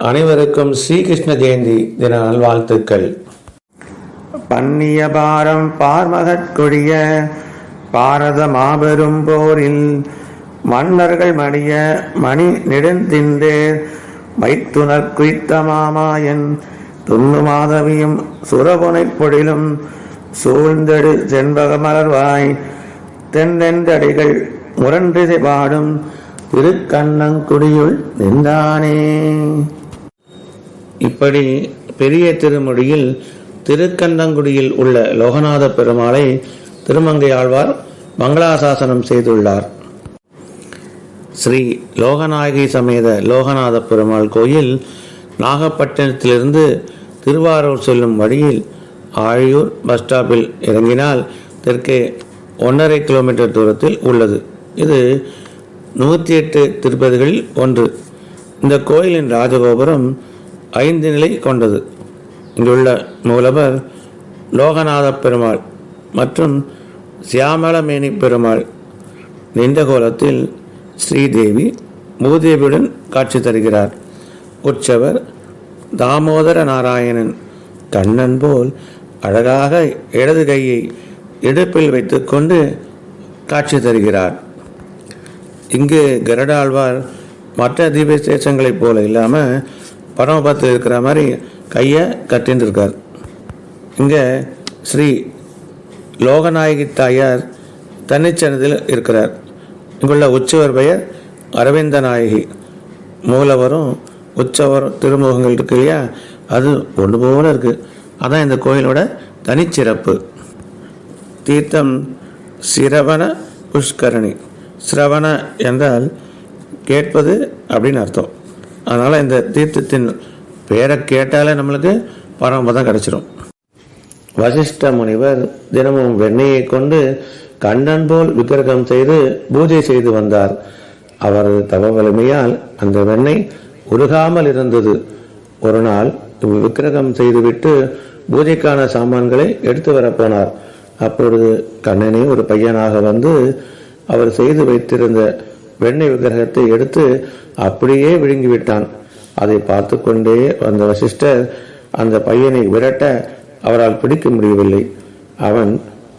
அனைவருக்கும் ஸ்ரீகிருஷ்ண ஜெயந்தி தின நல்வாழ்த்துக்கள். பன்னிய பாரம் பார்மகற்கொடிய பாரத மாபெரும் போரில் மன்னர்கள் மடிய மணி நெடுந்தின்றேர். வைத்துணர் குய்த்த மாமாயன் துண்ணு மாதவியும் சுரபுனைப் பொழிலும் சூழ்ந்தெடு செண்பக மலர்வாய் தென்றென்றடிகள் முரன்றிசை பாடும் திருக்கண்ணங்குடியுள் நின்றானே. இப்படி பெரிய திருமொழியில் திருக்கந்தங்குடியில் உள்ள லோகநாத பெருமாளை திருமங்கை ஆழ்வார் மங்களாசாசனம் செய்துள்ளார். ஸ்ரீ லோகநாயகி சமேத லோகநாத பெருமாள் கோயில் நாகப்பட்டினத்திலிருந்து திருவாரூர் செல்லும் வழியில் ஆழியூர் பஸ் ஸ்டாப்பில் இறங்கினால் தெற்கே ஒன்றரை கிலோமீட்டர் தூரத்தில் உள்ளது. இது நூற்றி எட்டு திருப்பதிகளில் ஒன்று. இந்த கோயிலின் ராஜகோபுரம் ஐந்து நிலை கொண்டது. இங்குள்ள மூலவர் லோகநாத பெருமாள் மற்றும் சியாமளமேனி பெருமாள் நின்ற கோலத்தில் ஸ்ரீதேவி பூதேவியுடன் காட்சி தருகிறார். உற்சவர் தாமோதர நாராயணன் கண்ணன் போல் அழகாக இடது கையை இடுப்பில் வைத்துக்கொண்டு காட்சி தருகிறார். இங்கு கருடாழ்வார் மற்ற தீப தேசங்களைப் போல இல்லாமல் பரமபத்தில் இருக்கிற மாதிரி கையை கட்டினுருக்கார் இங்கே ஸ்ரீ லோகநாயகி தாயார் தன்னிச்சனத்தில் இருக்கிறார். இங்குள்ள உச்சவர் பெயர் அரவிந்த நாயகி. மூலவரும் உற்சவரும் திருமுகங்கள் இருக்கு இல்லையா? அது ஒன்று போல இருக்குது அதான் இந்த கோயிலோட தனிச்சிறப்பு. தீர்த்தம் சிரவண புஷ்கரணி. சிரவண என்றால் கேட்பது அப்படின்னு அர்த்தம். அதனால் இந்த தீர்த்தத்தின் பேரை கேட்டாலே நம்மளுக்கு பரமபதம் கிடச்சிரும். வசிஷ்ட முனிவர் தினமும் வெண்ணெயை கொண்டு கண்ணன் போல் விக்கிரகம் செய்து பூஜை செய்து வந்தார். அவரது தவ வலிமையால் அந்த வெண்ணெய் உருகாமல் இருந்தது. ஒரு நாள் விக்கிரகம் செய்துவிட்டு பூஜைக்கான சாமான்களை எடுத்து வரப்போனார். அப்பொழுது கண்ணனே ஒரு பையனாக வந்து அவர் செய்து வைத்திருந்த வெண்ணெய் விக்கிரகத்தை எடுத்து அப்படியே விழுங்கி விட்டான் அதை பார்த்து கொண்டே வந்த வசிஷ்டர் அந்த பையனை விரட்ட அவரால் பிடிக்க முடியவில்லை. அவன்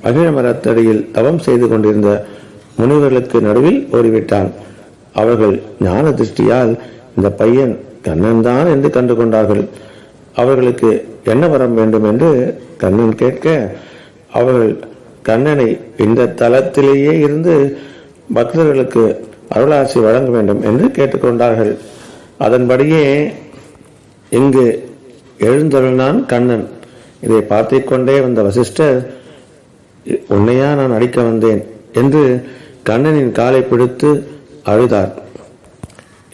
மகிழ மரத்தடியில் தவம் செய்து கொண்டிருந்த முனிவர்களுக்கு நடுவில் ஓடிவிட்டான். அவர்கள் ஞான திருஷ்டியால் இந்த பையன் கண்ணன் தான் என்று கண்டு கொண்டார்கள் அவர்களுக்கு என்ன வரம் வேண்டும் என்று கண்ணன் கேட்க அவர்கள் கண்ணனை இந்த தலத்திலேயே இருந்து பக்தர்களுக்கு அருளாசி வழங்க வேண்டும் என்று கேட்டுக்கொண்டார்கள். அதன்படியே இங்கு எழுந்தருளான் கண்ணன். இதை பார்த்து கொண்டே வந்த வசிஷ்டர் உன்னையா நான் அடிக்க வந்தேன் என்று கண்ணனின் காலை பிடித்து அழுதார்.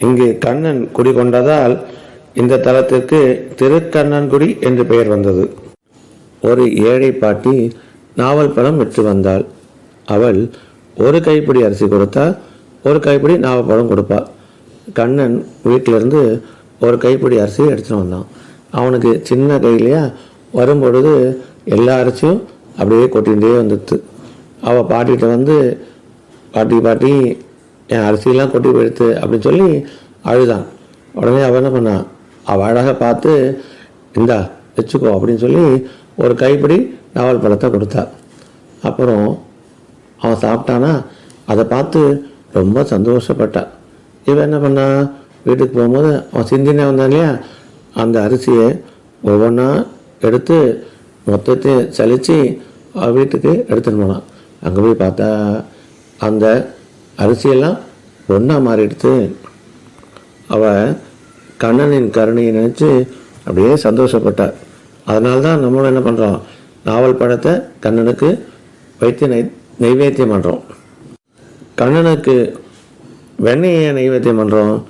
இங்கு கண்ணன் குடிகொண்டதால் இந்த தலத்திற்கு திருக்கண்ணன்குடி என்று பெயர் வந்தது. ஒரு ஏழை பாட்டி நாவல் பழம் விற்று வந்தாள். அவள் ஒரு கைப்பிடி அரிசி கொடுத்தால் ஒரு கைப்பிடி நாவல் கொடுப்பா. கொடுப்பாள் கண்ணன் வீட்டிலேருந்து ஒரு கைப்பிடி அரிசி எடுத்துகிட்டு வந்தான். அவனுக்கு சின்ன கையிலையா வரும்பொழுது எல்லா அரிசியும் அப்படியே கொட்டிகிட்டே வந்துடுது அவள் பாட்டிகிட்ட வந்து பாட்டி பாட்டி என் அரிசியெல்லாம் கொட்டி போயிடுத்து அப்படின்னு சொல்லி அழுதான். உடனே அவள் என்ன பண்ணான் அவள் அழகாக பார்த்து இந்தா வச்சுக்கோ அப்படின்னு சொல்லி ஒரு கைப்பிடி நாவல் பழத்தை கொடுத்தா. அப்புறம் அவன் சாப்பிட்டானா அதை பார்த்து ரொம்ப சந்தோஷப்பட்டா. இவன் என்ன பண்ணா? வீட்டுக்கு போகும்போது அவன் சிந்தினே வந்தான் இல்லையா? அந்த அரிசியை ஒவ்வொன்றா எடுத்து மொத்தத்தையும் சலித்து அவன் வீட்டுக்கு எடுத்துகிட்டு போனான். அங்கே போய் பார்த்தா அந்த அரிசியெல்லாம் ஒன்றா மாறிடுத்து அவள் கண்ணனின் கருணையை நினச்சி அப்படியே சந்தோஷப்பட்டார் அதனால தான் நம்மளும் என்ன பண்ணுறோம் நாவல் படத்தை கண்ணனுக்கு வைத்திய நை நைவேத்தியம் பண்ணுறோம் கண்ணனுக்கு வெண்ணெயை நைவேத்தியம் பண்ணுறோம்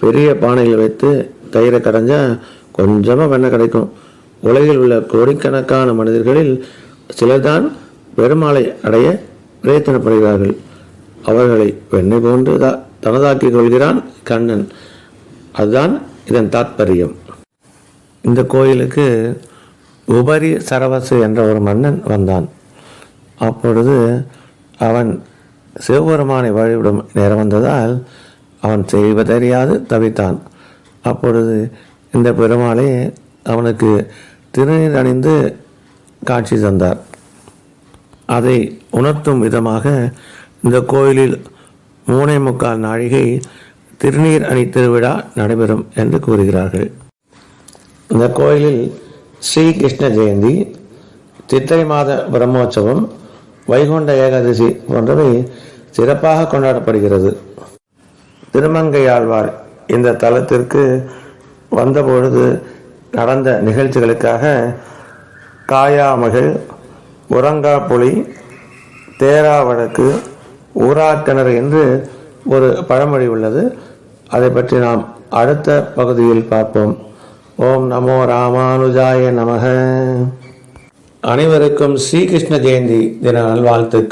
பெரிய பானையில் வைத்து தயிரை கரைஞ்சால் கொஞ்சமாக வெண்ணெய் கிடைக்கும். உலகில் உள்ள கோடிக்கணக்கான மனிதர்களில் சிலர்தான் பெருமாளை அடைய பிரயத்தனப்படுகிறார்கள். அவர்களை வெண்ணெய் போன்று தா- தனதாக்கிக் கொள்கிறான் கண்ணன். அதுதான் இதன் தாத்பரியம். இந்த கோயிலுக்கு உபரி சரவசு என்ற ஒரு மன்னன் வந்தான். அப்பொழுது அவன் சிவபெருமானை வழிவிடும் நேரம் வந்ததால் அவன் செய்வதறியாது தவித்தான். அப்பொழுது இந்த பெருமாளே அவனுக்கு திருநீர் அணிந்து காட்சி தந்தார். அதை உணர்த்தும் விதமாக இந்த கோயிலில் மூணே முக்கால் நாழிகை திருநீர் அணி திருவிழா நடைபெறும் என்று கூறுகிறார்கள். இந்த கோயிலில் ஸ்ரீ கிருஷ்ண ஜெயந்தி சித்திரை மாத பிரம்மோற்சவம் வைகுண்ட ஏகாதசி போன்றவை சிறப்பாக கொண்டாடப்படுகிறது. திருமங்கையாழ்வார் இந்த தலத்திற்கு வந்தபொழுது நடந்த நிகழ்ச்சிகளுக்காக காயாமகள் உறங்கா புலி தேரா வழக்கு ஊராக்கிணறு என்று ஒரு பழமொழி உள்ளது. அதை பற்றி நாம் அடுத்த பகுதியில் பார்ப்போம். ஓம் நமோ ராமானுஜாய நமக. அனைவருக்கும் ஸ்ரீகிருஷ்ண ஜெயந்தி தின நல்வாழ்த்துக்கள்.